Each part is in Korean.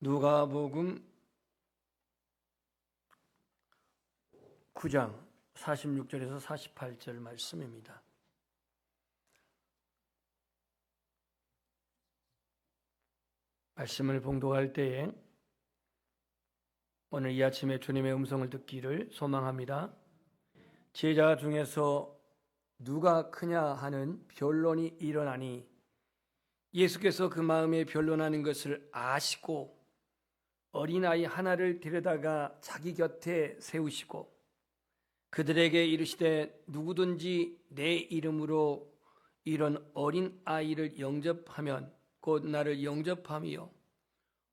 누가복음 9장 46절에서 48절 말씀입니다. 말씀을 봉독할 때에 오늘 이 아침에 주님의 음성을 듣기를 소망합니다. 제자 중에서 누가 크냐 하는 변론이 일어나니 예수께서 그 마음에 변론하는 것을 아시고 어린아이 하나를 데려다가 자기 곁에 세우시고 그들에게 이르시되 누구든지 내 이름으로 이런 어린 아이를 영접하면 곧 나를 영접함이요.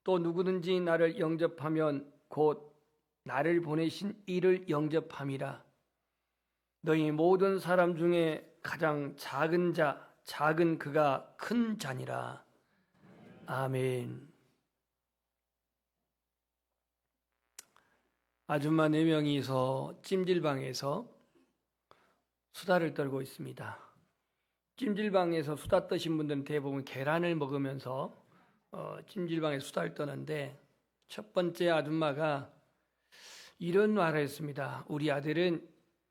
또 누구든지 나를 영접하면 곧 나를 보내신 이를 영접함이라. 너희 모든 사람 중에 가장 작은 자 작은 그가 큰 자니라. 아멘 아줌마 네 명이서 찜질방에서 수다를 떨고 있습니다. 찜질방에서 수다 떠신 분들은 대부분 계란을 먹으면서 어, 찜질방에 수다를 떠는데 첫 번째 아줌마가 이런 말을 했습니다. 우리 아들은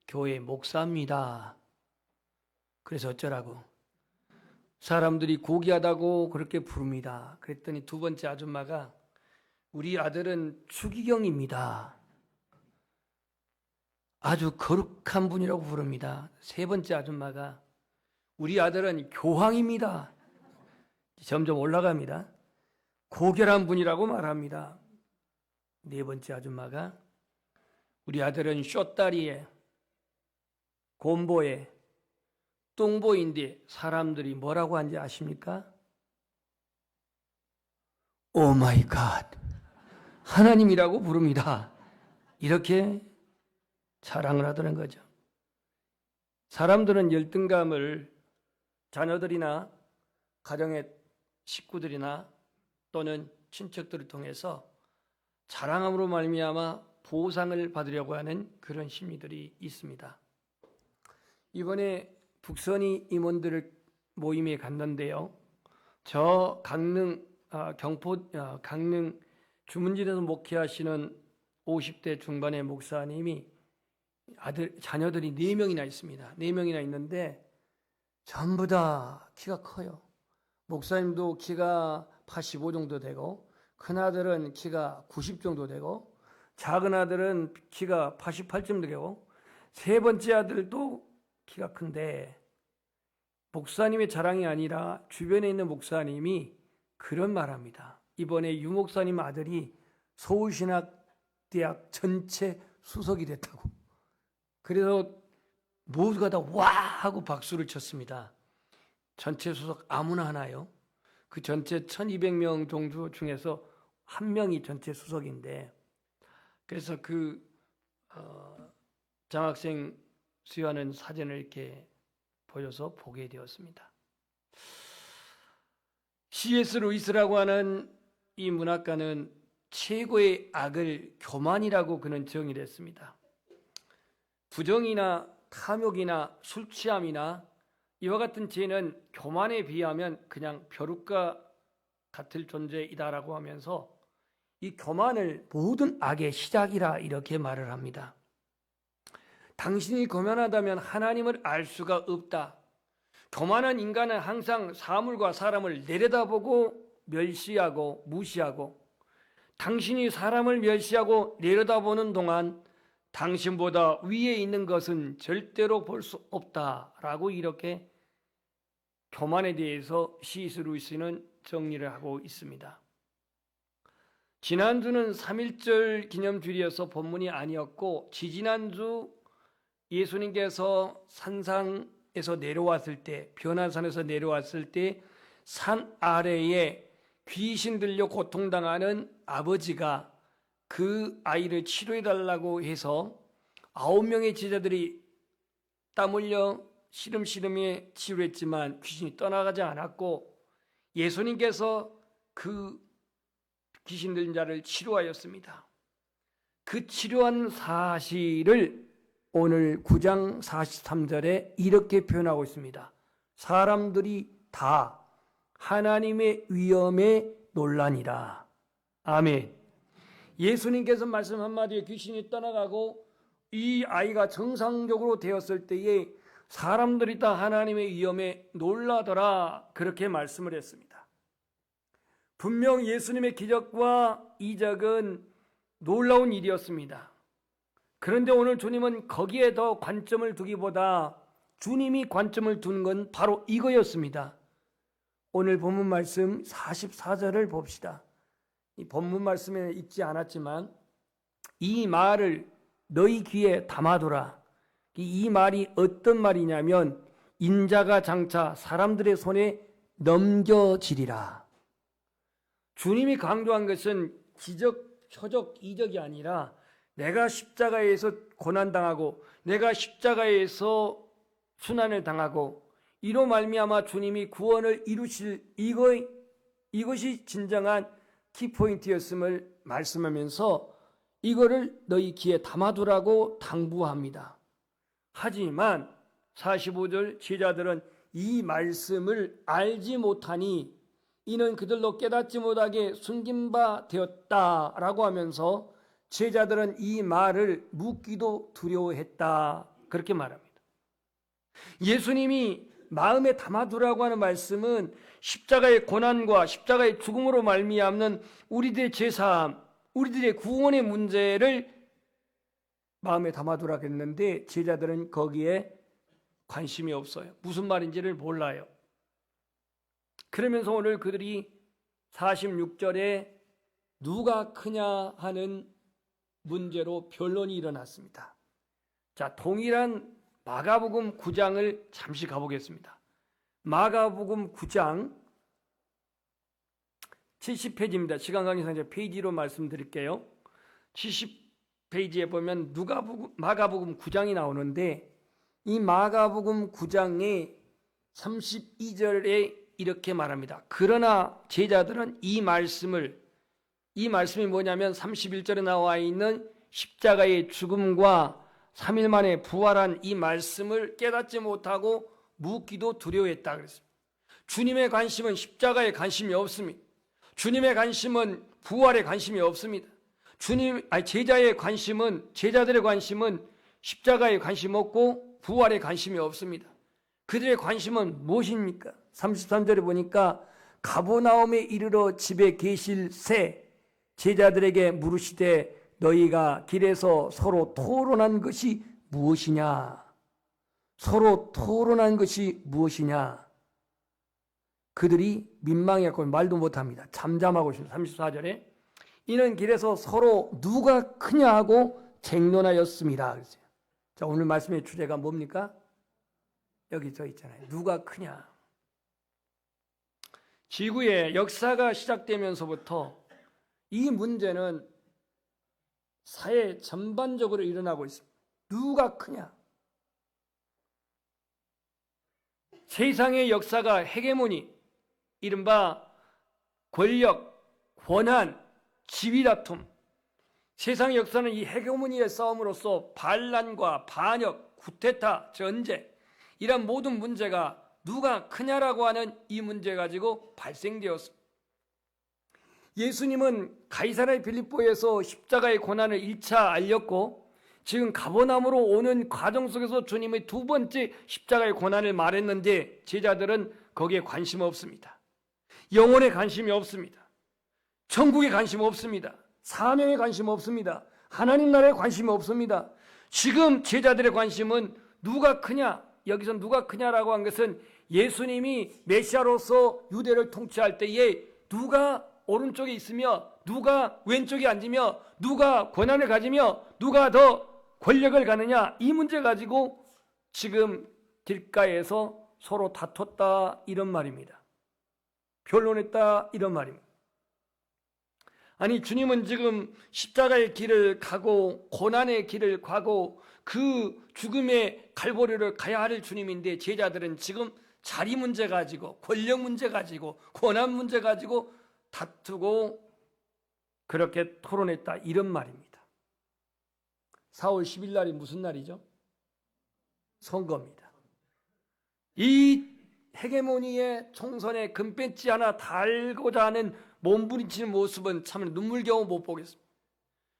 교회 목사입니다. 그래서 어쩌라고? 사람들이 고귀하다고 그렇게 부릅니다. 그랬더니 두 번째 아줌마가 우리 아들은 추기경입니다. 아주 거룩한 분이라고 부릅니다. 세 번째 아줌마가 우리 아들은 교황입니다. 점점 올라갑니다. 고결한 분이라고 말합니다. 네 번째 아줌마가 우리 아들은 쇼다리에 곰보에 똥보인데 사람들이 뭐라고 하는지 아십니까? 오 마이 갓 하나님이라고 부릅니다. 이렇게 자랑을 하더는 거죠. 사람들은 열등감을 자녀들이나 가정의 식구들이나 또는 친척들을 통해서 자랑함으로 말미암아 보상을 받으려고 하는 그런 심리들이 있습니다. 이번에 북선이 임원들을 모임에 갔는데요. 저 강릉 아, 경포 아, 강릉 주문진에서 목회하시는 50대 중반의 목사님이 아들 자녀들이 네 명이나 있습니다. 네 명이나 있는데 전부 다 키가 커요. 목사님도 키가 85 정도 되고 큰 아들은 키가 90 정도 되고 작은 아들은 키가 88쯤 되고 세 번째 아들도 키가 큰데 목사님의 자랑이 아니라 주변에 있는 목사님이 그런 말합니다. 이번에 유 목사님 아들이 서울신학대학 전체 수석이 됐다고. 그래서 모두가 다 와 하고 박수를 쳤습니다. 전체 수석 아무나 하나요? 그 전체 1200명 정도 중에서 한 명이 전체 수석인데 그래서 그 어, 장학생 수여하는 사진을 이렇게 보여서 보게 되었습니다. C.S. 루이스라고 하는 이 문학가는 최고의 악을 교만이라고 그는 정의를 했습니다. 부정이나 탐욕이나 술 취함이나 이와 같은 죄는 교만에 비하면 그냥 벼룩과 같을 존재이다라고 하면서 이 교만을 모든 악의 시작이라 이렇게 말을 합니다. 당신이 교만하다면 하나님을 알 수가 없다. 교만한 인간은 항상 사물과 사람을 내려다보고 멸시하고 무시하고 당신이 사람을 멸시하고 내려다보는 동안 당신보다 위에 있는 것은 절대로 볼 수 없다라고 이렇게 교만에 대해서 시스 루이스는 정리를 하고 있습니다. 지난주는 3.1절 기념주일이어서 본문이 아니었고 지지난주 예수님께서 산상에서 내려왔을 때 변화산에서 내려왔을 때 산 아래에 귀신 들려 고통당하는 아버지가 그 아이를 치료해 달라고 해서 아홉 명의 제자들이 땀 흘려 시름시름에 치료했지만 귀신이 떠나가지 않았고 예수님께서 그 귀신 들린 자를 치료하였습니다. 그 치료한 사실을 오늘 9장 43절에 이렇게 표현하고 있습니다. 사람들이 다 하나님의 위엄에 논란이라. 아멘. 예수님께서 말씀 한마디에 귀신이 떠나가고 이 아이가 정상적으로 되었을 때에 사람들이 다 하나님의 위엄에 놀라더라 그렇게 말씀을 했습니다. 분명 예수님의 기적과 이적은 놀라운 일이었습니다. 그런데 오늘 주님은 거기에 더 관점을 두기보다 주님이 관점을 두는 건 바로 이거였습니다. 오늘 본문 말씀 44절을 봅시다. 이 본문 말씀에 있지 않았지만 이 말을 너희 귀에 담아두라. 이 말이 어떤 말이냐면 인자가 장차 사람들의 손에 넘겨지리라. 주님이 강조한 것은 기적, 표적, 이적이 아니라 내가 십자가에서 고난당하고 내가 십자가에서 순환을 당하고 이로 말미암아 주님이 구원을 이루실 이거 이것이 진정한 키포인트였음을 말씀하면서 이거를 너희 귀에 담아두라고 당부합니다. 하지만 45절 제자들은 이 말씀을 알지 못하니 이는 그들로 깨닫지 못하게 숨긴 바 되었다라고 하면서 제자들은 이 말을 묻기도 두려워했다. 그렇게 말합니다. 예수님이 마음에 담아두라고 하는 말씀은 십자가의 고난과 십자가의 죽음으로 말미암는 우리들의 제사함, 우리들의 구원의 문제를 마음에 담아두라고 했는데 제자들은 거기에 관심이 없어요. 무슨 말인지를 몰라요. 그러면서 오늘 그들이 46절에 누가 크냐 하는 문제로 변론이 일어났습니다. 자, 동일한 마가복음 9장을 잠시 가보겠습니다. 마가복음 9장 70페이지입니다. 시간 관계상 이제 페이지로 말씀드릴게요. 70페이지에 보면 누가복음 마가복음 9장이 나오는데 이 마가복음 9장의 32절에 이렇게 말합니다. 그러나 제자들은 이 말씀을 이 말씀이 뭐냐면 31절에 나와 있는 십자가의 죽음과 3일 만에 부활한 이 말씀을 깨닫지 못하고 묻기도 두려워했다 그랬습니다. 주님의 관심은 십자가에 관심이 없습니다. 주님의 관심은 부활에 관심이 없습니다. 주님 아니 제자의 관심은 제자들의 관심은 십자가에 관심 없고 부활에 관심이 없습니다. 그들의 관심은 무엇입니까? 33절에 보니까 가보나움에 이르러 집에 계실 새 제자들에게 물으시되 너희가 길에서 서로 토론한 것이 무엇이냐? 서로 토론한 것이 무엇이냐? 그들이 민망해갖고 말도 못합니다. 잠잠하고 있습니다. 34절에 이는 길에서 서로 누가 크냐 하고 쟁론하였습니다. 자, 오늘 말씀의 주제가 뭡니까? 여기 저 있잖아요. 누가 크냐? 지구의 역사가 시작되면서부터 이 문제는 사회 전반적으로 일어나고 있습니다. 누가 크냐? 세상의 역사가 헤게모니, 이른바 권력, 권한, 지위 다툼. 세상 역사는 이 헤게모니의 싸움으로서 반란과 반역, 구테타, 전쟁, 이런 모든 문제가 누가 크냐라고 하는 이 문제 가지고 발생되었습니다. 예수님은 가이사라의 빌립보에서 십자가의 고난을 1차 알렸고 지금 가버남으로 오는 과정 속에서 주님의 두 번째 십자가의 고난을 말했는데 제자들은 거기에 관심 없습니다. 영혼에 관심이 없습니다. 천국에 관심 없습니다. 사명에 관심 없습니다. 하나님 나라에 관심이 없습니다. 지금 제자들의 관심은 누가 크냐? 여기서 누가 크냐라고 한 것은 예수님이 메시아로서 유대를 통치할 때에 누가 오른쪽에 있으며 누가 왼쪽에 앉으며 누가 권한을 가지며 누가 더 권력을 가느냐 이 문제 가지고 지금 길가에서 서로 다퉜다 이런 말입니다. 변론했다 이런 말입니다. 아니 주님은 지금 십자가의 길을 가고 고난의 길을 가고 그 죽음의 갈보리를 가야 할 주님인데 제자들은 지금 자리 문제 가지고 권력 문제 가지고 권한 문제 가지고 다투고 그렇게 토론했다 이런 말입니다. 4월 10일 날이 무슨 날이죠? 선거입니다. 이 헤게모니의 총선에 금배지 하나 달고자 하는 몸부림치는 모습은 참 눈물겨우 못 보겠습니다.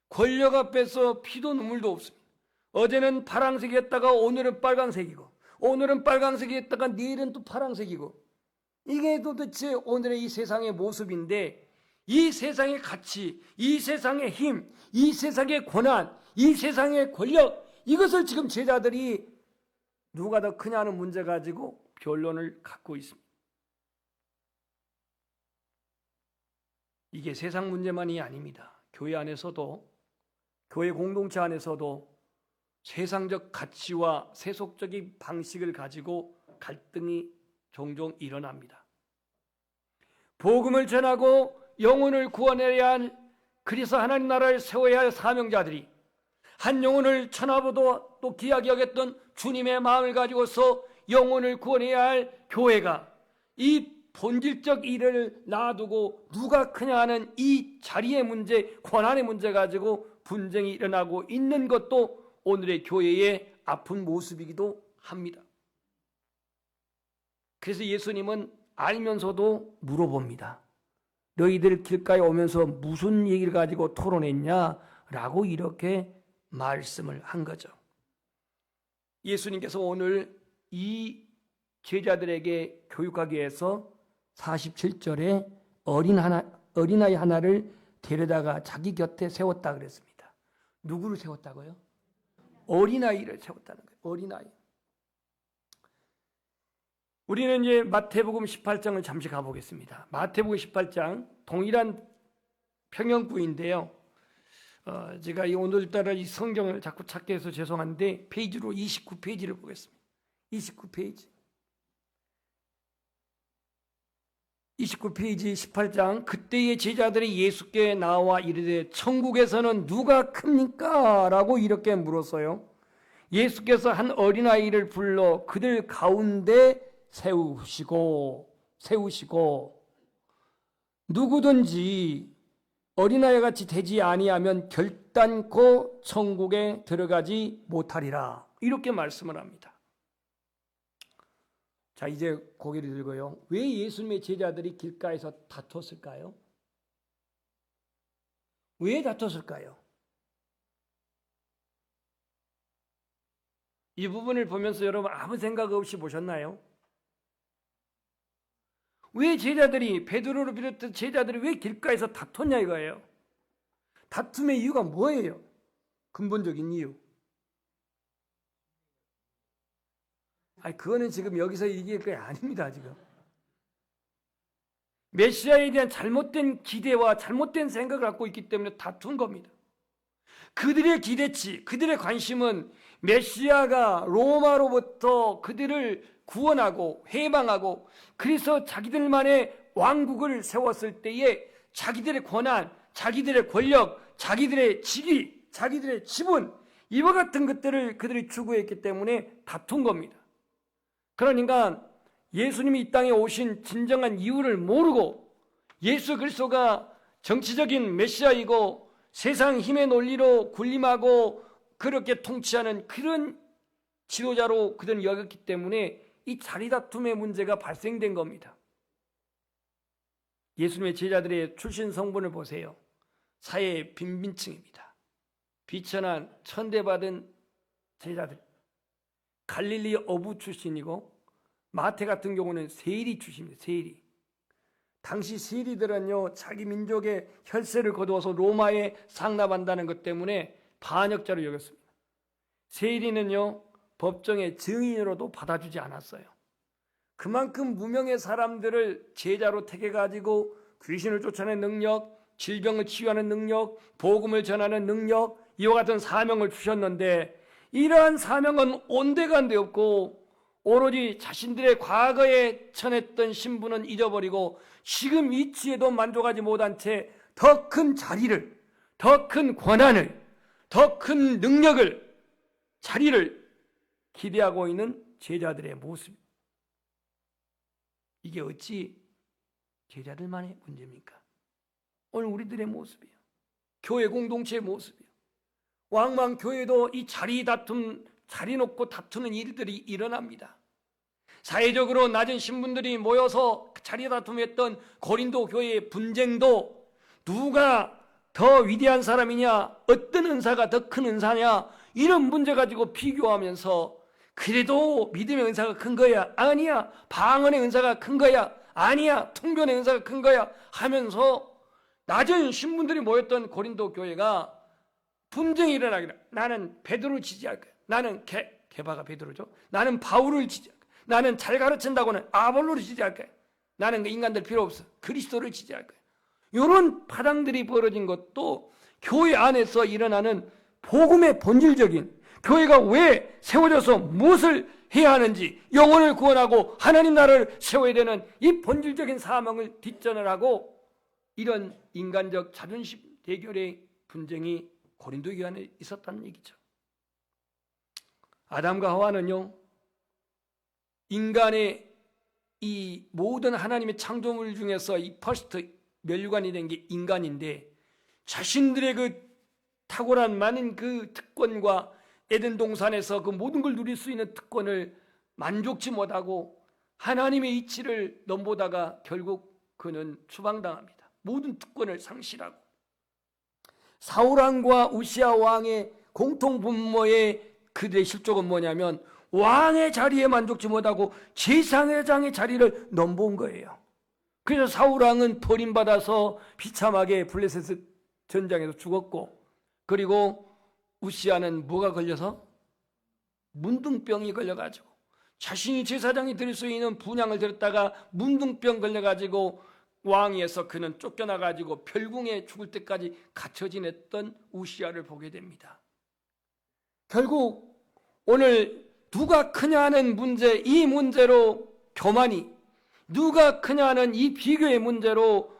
권력 앞에서 피도 눈물도 없습니다. 어제는 파랑색이었다가 오늘은 빨강색이고 오늘은 빨강색이었다가 내일은 또 파랑색이고 이게 도대체 오늘의 이 세상의 모습인데 이 세상의 가치, 이 세상의 힘, 이 세상의 권한, 이 세상의 권력 이것을 지금 제자들이 누가 더 크냐는 문제 가지고 변론을 갖고 있습니다. 이게 세상 문제만이 아닙니다. 교회 안에서도 교회 공동체 안에서도 세상적 가치와 세속적인 방식을 가지고 갈등이 종종 일어납니다. 복음을 전하고 영혼을 구원해야 할 그래서 하나님 나라를 세워야 할 사명자들이 한 영혼을 천하보도 또 귀하게 여겼던 주님의 마음을 가지고서 영혼을 구원해야 할 교회가 이 본질적 일을 놔두고 누가 크냐 하는 이 자리의 문제, 권한의 문제 가지고 분쟁이 일어나고 있는 것도 오늘의 교회의 아픈 모습이기도 합니다. 그래서 예수님은 알면서도 물어봅니다. 너희들 길가에 오면서 무슨 얘기를 가지고 토론했냐? 라고 이렇게 말씀을 한 거죠. 예수님께서 오늘 이 제자들에게 교육하기 위해서 47절에 어린 하나, 어린아이 하나를 데려다가 자기 곁에 세웠다 그랬습니다. 누구를 세웠다고요? 어린아이를 세웠다는 거예요. 어린아이. 우리는 이제 마태복음 18장을 잠시 가보겠습니다. 마태복음 18장 동일한 평형부인데요. 어, 제가 이 오늘따라 이 성경을 자꾸 찾게 해서 죄송한데 페이지로 29페이지를 보겠습니다. 29페이지. 29페이지 18장 그때의 제자들이 예수께 나와 이르되 천국에서는 누가 큽니까? 라고 이렇게 물었어요. 예수께서 한 어린아이를 불러 그들 가운데 세우시고 세우시고 누구든지 어린아이 같이 되지 아니하면 결단코 천국에 들어가지 못하리라. 이렇게 말씀을 합니다. 자, 이제 고개를 들고요. 왜 예수님의 제자들이 길가에서 다퉜을까요? 왜 다퉜을까요? 이 부분을 보면서 여러분 아무 생각 없이 보셨나요? 왜 제자들이 베드로를 비롯해 제자들이 왜 길가에서 다퉜냐 이거예요. 다툼의 이유가 뭐예요? 근본적인 이유. 아니 그거는 지금 여기서 얘기할 게 아닙니다 지금. 메시아에 대한 잘못된 기대와 잘못된 생각을 갖고 있기 때문에 다툰 겁니다. 그들의 기대치, 그들의 관심은 메시아가 로마로부터 그들을 구원하고 해방하고 그래서 자기들만의 왕국을 세웠을 때에 자기들의 권한, 자기들의 권력, 자기들의 직위, 자기들의 지분 이와 같은 것들을 그들이 추구했기 때문에 다툰 겁니다. 그러니까 예수님이 이 땅에 오신 진정한 이유를 모르고 예수 그리스도가 정치적인 메시아이고 세상 힘의 논리로 군림하고 그렇게 통치하는 그런 지도자로 그들은 여겼기 때문에 이 자리다툼의 문제가 발생된 겁니다. 예수님의 제자들의 출신 성분을 보세요. 사회의 빈민층입니다. 비천한 천대받은 제자들. 갈릴리 어부 출신이고 마태 같은 경우는 세리 출신입니다. 세리. 당시 세리들은요 자기 민족의 혈세를 거두어서 로마에 상납한다는 것 때문에 반역자로 여겼습니다. 세리는요 법정의 증인으로도 받아주지 않았어요. 그만큼 무명의 사람들을 제자로 택해 가지고 귀신을 쫓아내는 능력, 질병을 치유하는 능력, 복음을 전하는 능력 이와 같은 사명을 주셨는데 이러한 사명은 온데간데 없고 오로지 자신들의 과거에 천했던 신분은 잊어버리고 지금 위치에도 만족하지 못한 채 더 큰 자리를, 더 큰 권한을, 더 큰 능력을, 자리를 기대하고 있는 제자들의 모습. 이게 어찌 제자들만의 문제입니까? 오늘 우리들의 모습이에요. 교회 공동체의 모습이에요. 왕왕 교회도 이 자리 다툼, 자리 놓고 다투는 일들이 일어납니다. 사회적으로 낮은 신분들이 모여서 자리 다툼했던 고린도 교회의 분쟁도 누가 더 위대한 사람이냐, 어떤 은사가 더 큰 은사냐, 이런 문제 가지고 비교하면서 그래도 믿음의 은사가 큰 거야. 아니야. 방언의 은사가 큰 거야. 아니야. 통변의 은사가 큰 거야. 하면서 낮은 신분들이 모였던 고린도 교회가 분쟁이 일어나기를 나는 베드로를 지지할 거야. 나는 개, 개바가 베드로죠. 나는 바울을 지지할 거야. 나는 잘 가르친다고는 아볼로를 지지할 거야. 나는 그 인간들 필요 없어. 그리스도를 지지할 거야. 이런 파당들이 벌어진 것도 교회 안에서 일어나는 복음의 본질적인 교회가 왜 세워져서 무엇을 해야 하는지 영혼을 구원하고 하나님 나라를 세워야 되는 이 본질적인 사명을 뒷전을 하고 이런 인간적 자존심 대결의 분쟁이 고린도 교회 안에 있었다는 얘기죠. 아담과 하와는요 인간의 이 모든 하나님의 창조물 중에서 이 퍼스트 멸류관이 된 게 인간인데 자신들의 그 탁월한 많은 그 특권과 에덴 동산에서 그 모든 걸 누릴 수 있는 특권을 만족치 못하고 하나님의 이치를 넘보다가 결국 그는 추방당합니다. 모든 특권을 상실하고 사울 왕과 우시아 왕의 공통 분모의 그들의 실족은 뭐냐면 왕의 자리에 만족치 못하고 제상회장의 자리를 넘본 거예요. 그래서 사울 왕은 버림받아서 비참하게 블레셋 전장에서 죽었고 그리고 우시아는 뭐가 걸려서 문둥병이 걸려가지고 자신이 제사장이 될수 있는 분양을 들었다가 문둥병 걸려가지고 왕위에서 그는 쫓겨나가지고 별궁에 죽을 때까지 갇혀 지냈던 우시아를 보게 됩니다. 결국 오늘 누가 크냐 하는 문제, 이 문제로 교만이 누가 크냐 하는 이 비교의 문제로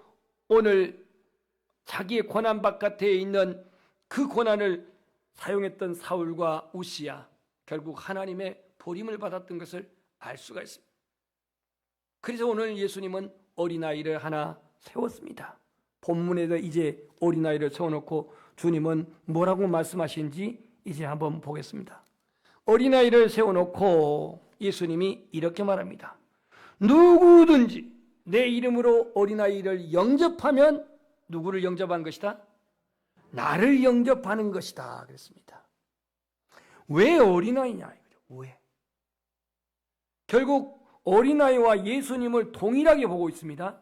오늘 자기의 고난 바깥에 있는 그 고난을 사용했던 사울과 우시야 결국 하나님의 보림을 받았던 것을 알 수가 있습니다. 그래서 오늘 예수님은 어린아이를 하나 세웠습니다. 본문에도 이제 어린아이를 세워놓고 주님은 뭐라고 말씀하신지 이제 한번 보겠습니다. 어린아이를 세워놓고 예수님이 이렇게 말합니다. 누구든지 내 이름으로 어린아이를 영접하면 누구를 영접한 것이다? 나를 영접하는 것이다. 그랬습니다. 왜 어린아이냐? 왜? 결국 어린아이와 예수님을 동일하게 보고 있습니다.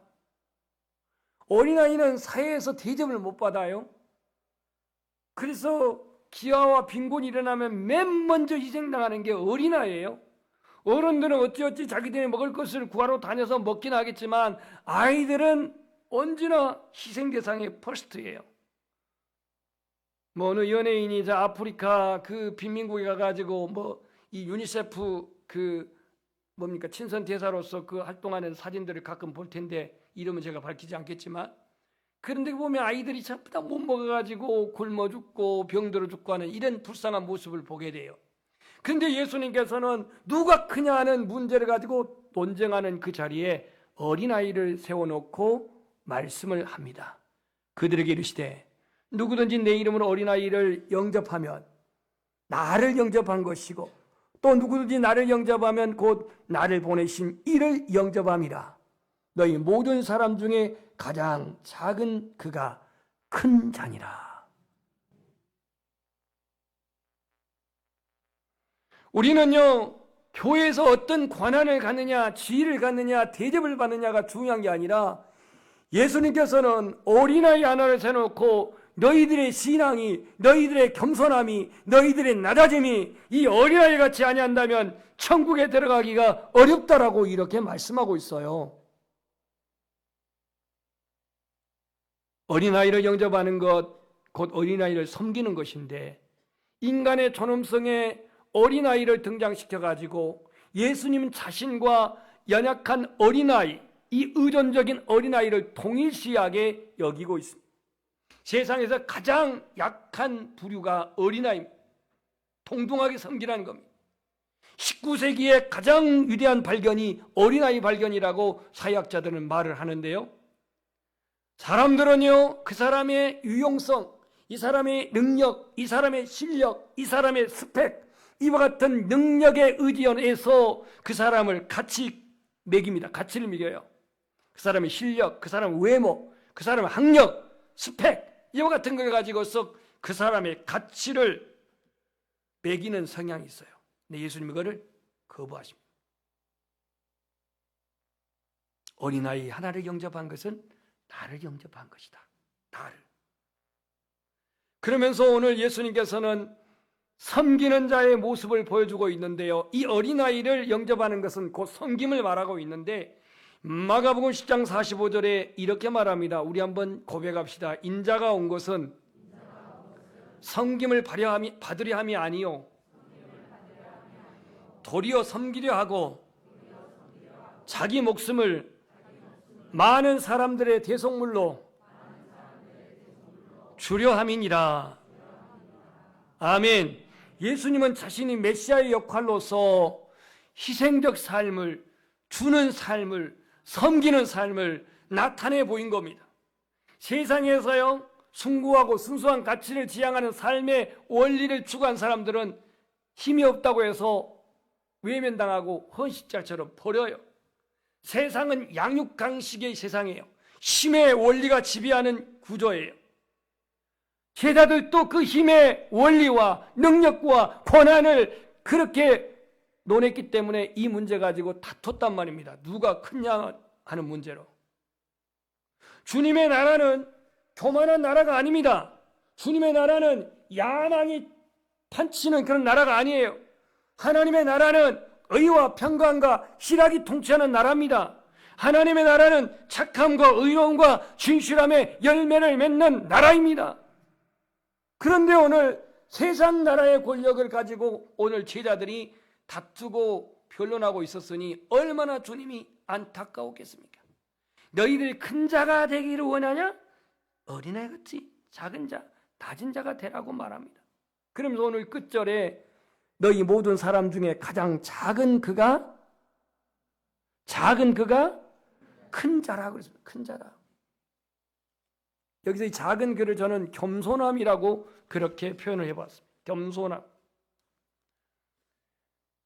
어린아이는 사회에서 대접을 못 받아요. 그래서 기아와 빈곤이 일어나면 맨 먼저 희생당하는 게 어린아이예요. 어른들은 어찌어찌 자기들이 먹을 것을 구하러 다녀서 먹긴 하겠지만 아이들은 언제나 희생 대상의 퍼스트예요. 뭐 어느 연예인이 저 아프리카 그 빈민국에 가가지고 뭐 이 유니세프 그 뭡니까 친선 대사로서 그 활동하는 사진들을 가끔 볼 텐데 이름은 제가 밝히지 않겠지만 그런데 보면 아이들이 전부 다 못 먹어가지고 굶어 죽고 병들어 죽고 하는 이런 불쌍한 모습을 보게 돼요. 그런데 예수님께서는 누가 크냐 하는 문제를 가지고 논쟁하는 그 자리에 어린아이를 세워놓고 말씀을 합니다. 그들에게 이르시되 누구든지 내 이름으로 어린아이를 영접하면 나를 영접한 것이고 또 누구든지 나를 영접하면 곧 나를 보내신 이를 영접함이라. 너희 모든 사람 중에 가장 작은 그가 큰 자니라. 우리는요, 교회에서 어떤 권한을 갖느냐, 지위를 갖느냐, 대접을 받느냐가 중요한 게 아니라 예수님께서는 어린아이 하나를 세놓고 너희들의 신앙이, 너희들의 겸손함이, 너희들의 낮아짐이 이 어린아이 같이 아니한다면 천국에 들어가기가 어렵다라고 이렇게 말씀하고 있어요. 어린아이를 영접하는 것, 곧 어린아이를 섬기는 것인데 인간의 존엄성에 어린아이를 등장시켜 가지고 예수님 자신과 연약한 어린아이, 이 의존적인 어린아이를 동일시하게 여기고 있습니다. 세상에서 가장 약한 부류가 어린아이입니다. 동등하게 섬기라는 겁니다. 19세기의 가장 위대한 발견이 어린아이 발견이라고 사회학자들은 말을 하는데요. 사람들은요, 그 사람의 유용성, 이 사람의 능력, 이 사람의 실력, 이 사람의 스펙, 이와 같은 능력에 의지해서 그 사람을 같이 매깁니다. 가치를 매겨요. 그 사람의 실력, 그 사람의 외모, 그 사람의 학력, 스펙 이와 같은 걸 가지고서 그 사람의 가치를 매기는 성향이 있어요. 근데 예수님 이거를 거부하십니다. 어린아이 하나를 영접한 것은 나를 영접한 것이다. 나를. 그러면서 오늘 예수님께서는 섬기는 자의 모습을 보여주고 있는데요. 이 어린아이를 영접하는 것은 곧 섬김을 말하고 있는데 마가복음 10장 45절에 이렇게 말합니다. 우리 한번 고백합시다. 인자가 온 것은 섬김을 받으려 함이 아니요 도리어 섬기려 하고 자기 목숨을 많은 사람들의 대속물로 주려 함이니라. 아멘. 예수님은 자신이 메시아의 역할로서 희생적 삶을 주는 삶을 섬기는 삶을 나타내 보인 겁니다. 세상에서요 숭고하고 순수한 가치를 지향하는 삶의 원리를 추구한 사람들은 힘이 없다고 해서 외면당하고 헌신자처럼 버려요. 세상은 양육강식의 세상이에요. 힘의 원리가 지배하는 구조예요. 제자들도 그 힘의 원리와 능력과 권한을 그렇게 논했기 때문에 이 문제 가지고 다퉜단 말입니다. 누가 크냐 하는 문제로. 주님의 나라는 교만한 나라가 아닙니다. 주님의 나라는 야망이 판치는 그런 나라가 아니에요. 하나님의 나라는 의와 평강과 희락이 통치하는 나라입니다. 하나님의 나라는 착함과 의로움과 진실함의 열매를 맺는 나라입니다. 그런데 오늘 세상 나라의 권력을 가지고 오늘 제자들이 다투고 변론하고 있었으니 얼마나 주님이 안타까웠겠습니까? 너희들 큰 자가 되기를 원하냐? 어린애 같이 작은 자, 낮은 자가 되라고 말합니다. 그러면서 오늘 끝절에 너희 모든 사람 중에 가장 작은 그가 작은 그가 큰 자라고 그랬습니다. 큰 자라. 여기서 이 작은 그를 저는 겸손함이라고 그렇게 표현을 해봤습니다. 겸손함.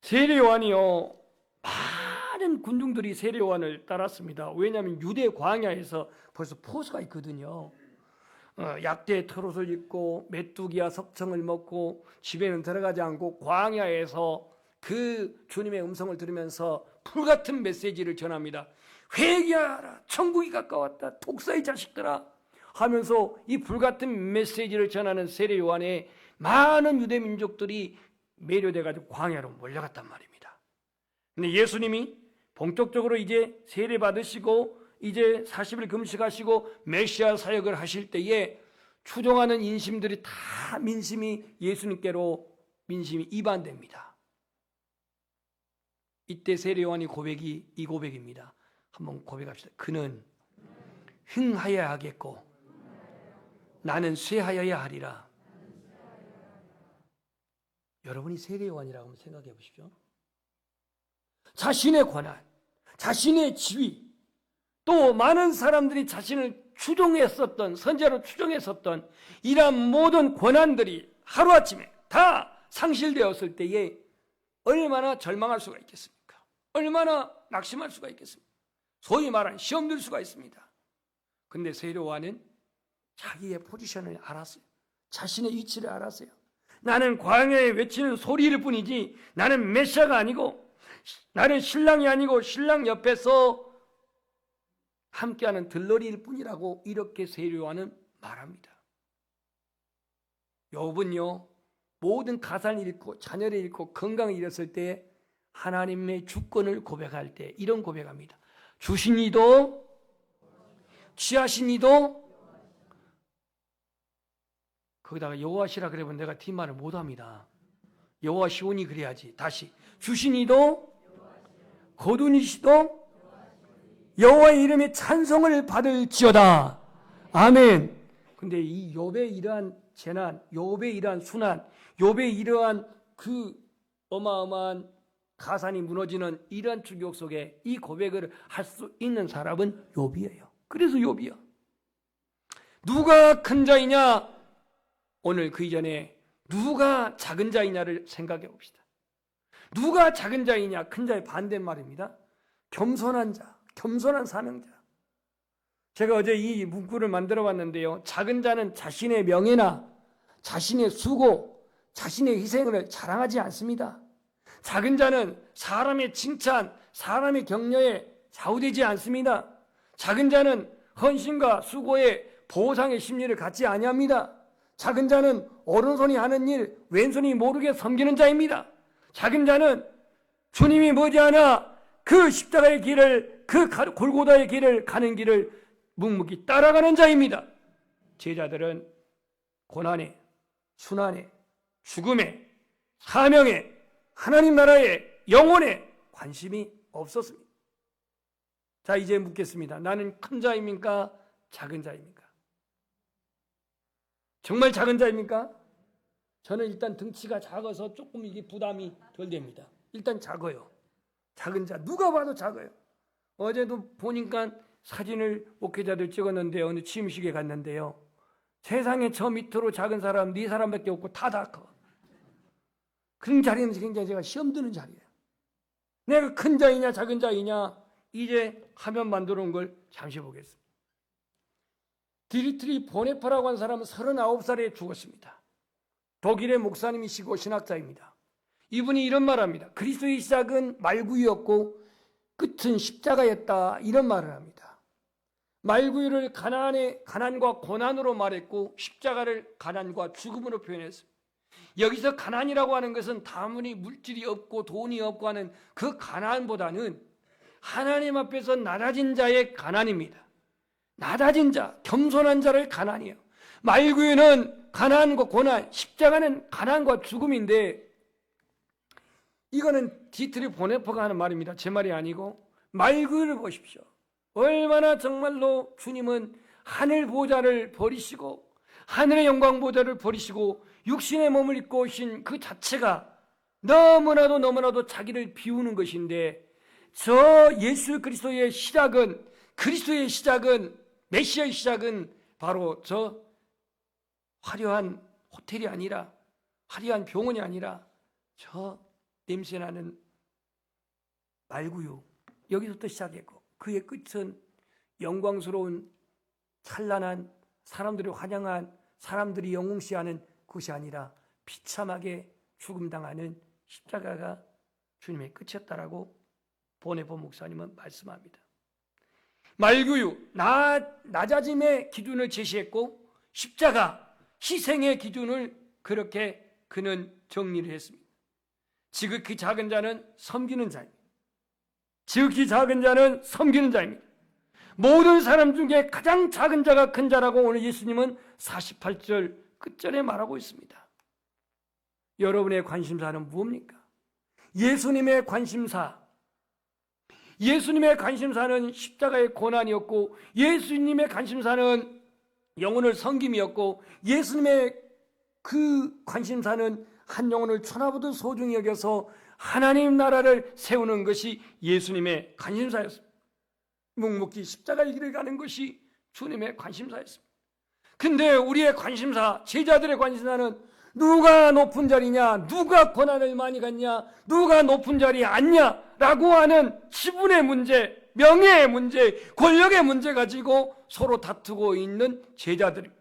세례요한이요 많은 군중들이 세례요한을 따랐습니다. 왜냐하면 유대 광야에서 벌써 포수가 있거든요. 어, 약대 털옷을 입고 메뚜기와 석청을 먹고 집에는 들어가지 않고 광야에서 그 주님의 음성을 들으면서 불같은 메시지를 전합니다. 회개하라 천국이 가까웠다 독사의 자식들아 하면서 이 불같은 메시지를 전하는 세례 요한에 많은 유대 민족들이 매료돼 가지고 광야로 몰려갔단 말입니다. 근데 예수님이 본격적으로 이제 세례 받으시고 이제 40일 금식하시고 메시아 사역을 하실 때에 추종하는 인심들이 다 민심이 예수님께로 민심이 이반됩니다. 이때 세례 요한의 고백이 이 고백입니다. 한번 고백합시다. 그는 흥하여야 하겠고 나는 쇠하여야 하리라. 여러분이 세례 요한이라고 한번 생각해 보십시오. 자신의 권한, 자신의 지위, 또 많은 사람들이 자신을 추종했었던 선제로 추종했었던 이러한 모든 권한들이 하루아침에 다 상실되었을 때에 얼마나 절망할 수가 있겠습니까? 얼마나 낙심할 수가 있겠습니까? 소위 말하는 시험 들 수가 있습니다. 근데 세례요한은 자기의 포지션을 알았어요. 자신의 위치를 알았어요. 나는 광야에 외치는 소리일 뿐이지 나는 메시아가 아니고 나는 신랑이 아니고 신랑 옆에서 함께하는 들러리일 뿐이라고 이렇게 세례요한은 말합니다. 욥은요 모든 가산을 잃고 자녀를 잃고 건강을 잃었을 때 하나님의 주권을 고백할 때 이런 고백합니다. 주신 이도 취하신 이도 거기다가 여호와시라 그러면 내가 뒷말을 못합니다. 여호와 시온이 그래야지. 다시 주신 이도 거둔 이시도 여호와의 이름에 찬송을 받을지어다. 아멘. 근데 이 욥의 이러한 재난, 욥의 이러한 순환, 욥의 이러한 그 어마어마한 가산이 무너지는 이러한 충격 속에 이 고백을 할 수 있는 사람은 욥이에요. 그래서 욥이야. 누가 큰 자이냐? 오늘 그 이전에 누가 작은 자이냐를 생각해 봅시다. 누가 작은 자이냐? 큰 자의 반대말입니다. 겸손한 자, 겸손한 사명자. 제가 어제 이 문구를 만들어 봤는데요. 작은 자는 자신의 명예나 자신의 수고, 자신의 희생을 자랑하지 않습니다. 작은 자는 사람의 칭찬, 사람의 격려에 좌우되지 않습니다. 작은 자는 헌신과 수고에 보상의 심리를 갖지 아니합니다. 작은 자는 오른손이 하는 일, 왼손이 모르게 섬기는 자입니다. 작은 자는 주님이 머지않아 그 십자가의 길을, 그 골고다의 길을 가는 길을 묵묵히 따라가는 자입니다. 제자들은 고난에, 순환에, 죽음에, 사명에, 하나님 나라의 영혼에 관심이 없었습니다. 자, 이제 묻겠습니다. 나는 큰 자입니까? 작은 자입니까? 정말 작은 자입니까? 저는 일단 등치가 작아서 조금 이게 부담이 덜 됩니다. 일단 작아요. 작은 자. 누가 봐도 작아요. 어제도 보니까 사진을 목회자들 찍었는데 어느 취임식에 갔는데요. 세상에 저 밑으로 작은 사람 네 사람밖에 없고 다 다 커. 그런 자리는 굉장히 제가 시험 드는 자리예요. 내가 큰 자이냐 작은 자이냐 이제 화면 만들어 온걸 잠시 보겠습니다. 디리트리 보네파라고 한 사람은 39살에 죽었습니다. 독일의 목사님이시고 신학자입니다. 이분이 이런 말합니다. 그리스도의 시작은 말구이였고 끝은 십자가였다 이런 말을 합니다. 말구이를 가난의 가난과 고난으로 말했고 십자가를 가난과 죽음으로 표현했습니다. 여기서 가난이라고 하는 것은 다문히 물질이 없고 돈이 없고 하는 그 가난보다는 하나님 앞에서 낮아진 자의 가난입니다. 낮아진 자, 겸손한 자를 가난이에요. 말구유는 가난과 고난, 십자가는 가난과 죽음인데 이거는 디트리 보네퍼가 하는 말입니다. 제 말이 아니고 말구유를 보십시오. 얼마나 정말로 주님은 하늘 보좌를 버리시고 하늘의 영광 보좌를 버리시고 육신의 몸을 입고 오신 그 자체가 너무나도 너무나도 자기를 비우는 것인데 저 예수 그리스도의 시작은 그리스도의 시작은 메시아의 시작은 바로 저 화려한 호텔이 아니라 화려한 병원이 아니라 저 냄새나는 말구유 여기서부터 시작했고 그의 끝은 영광스러운 찬란한 사람들이 환영한 사람들이 영웅시하는 것이 아니라 비참하게 죽음당하는 십자가가 주님의 끝이었다라고 보네보 목사님은 말씀합니다. 말구유 나, 낮아짐의 기준을 제시했고 십자가 희생의 기준을 그렇게 그는 정리를 했습니다. 지극히 작은 자는 섬기는 자입니다. 지극히 작은 자는 섬기는 자입니다. 모든 사람 중에 가장 작은 자가 큰 자라고 오늘 예수님은 48절 끝절에 말하고 있습니다. 여러분의 관심사는 무엇입니까? 예수님의 관심사. 예수님의 관심사는 십자가의 고난이었고 예수님의 관심사는 영혼을 섬김이었고 예수님의 그 관심사는 한 영혼을 천하보다 소중히 여겨서 하나님 나라를 세우는 것이 예수님의 관심사였습니다. 묵묵히 십자가의 길을 가는 것이 주님의 관심사였습니다. 근데 우리의 관심사, 제자들의 관심사는 누가 높은 자리냐, 누가 권한을 많이 갖냐, 누가 높은 자리에 앉냐, 라고 하는 지분의 문제, 명예의 문제, 권력의 문제 가지고 서로 다투고 있는 제자들.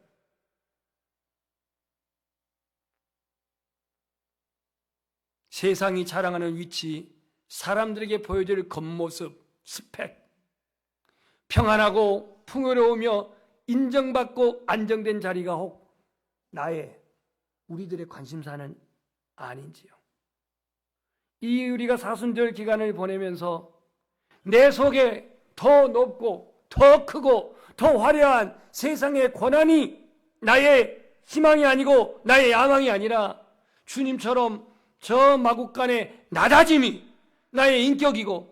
세상이 자랑하는 위치, 사람들에게 보여줄 겉모습, 스펙, 평안하고 풍요로우며 인정받고 안정된 자리가 혹 나의 우리들의 관심사는 아닌지요. 이 우리가 사순절 기간을 보내면서 내 속에 더 높고 더 크고 더 화려한 세상의 권한이 나의 희망이 아니고 나의 야망이 아니라 주님처럼 저 마국간의 낮아짐이 나의 인격이고